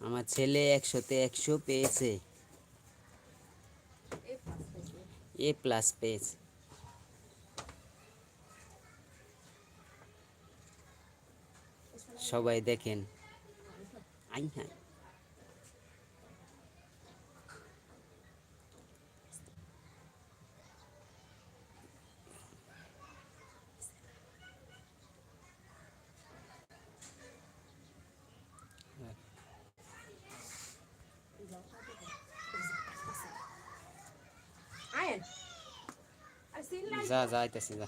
আমার ছেলে একশোতে একশো পেয়েছে। এ প্লাস পেয়েছে। সবাই দেখেন। আই হ্যাঁ। যা যা আইতেছি যা